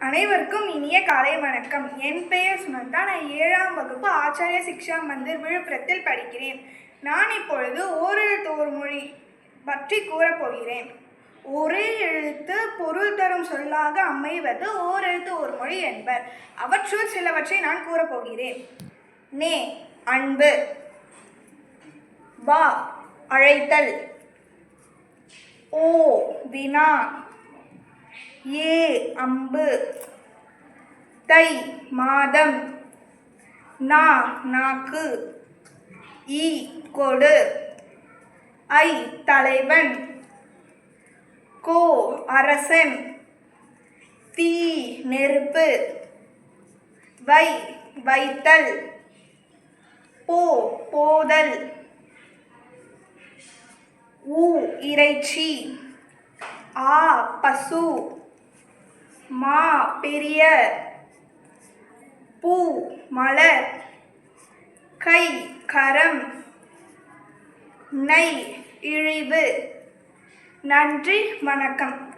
அனைவருக்கும் இனிய காலை வணக்கம். என் பெயர் சுனந்தா நான் ஏழாம் வகுப்பு ஆச்சாரிய சிக்ஷா மந்திர் விழுப்புரத்தில் படிக்கிறேன். நான் இப்பொழுது ஓரெழுத்து ஒரு மொழி பற்றி கூறப்போகிறேன். ஒரே எழுத்து பொருள் தரும் சொல்லாக அமைவது ஓரெழுத்து ஒரு மொழி என்பர். அவற்றுள் சிலவற்றை நான் கூறப்போகிறேன். நே அன்பு. வா அழைத்தல். ஓ வினா. ஏ அம்பு. தை மாதம். நா நாக்கு. ஈ கொடு. ஐ தலைவன். கோ அரசன். தீ நெருப்பு. வை வைத்தல். போ போதல். ஊ இறைச்சி. ஆ பசு. மா பெரிய பூ மலர் கை கரம் நை இழிவு. நன்றி வணக்கம்.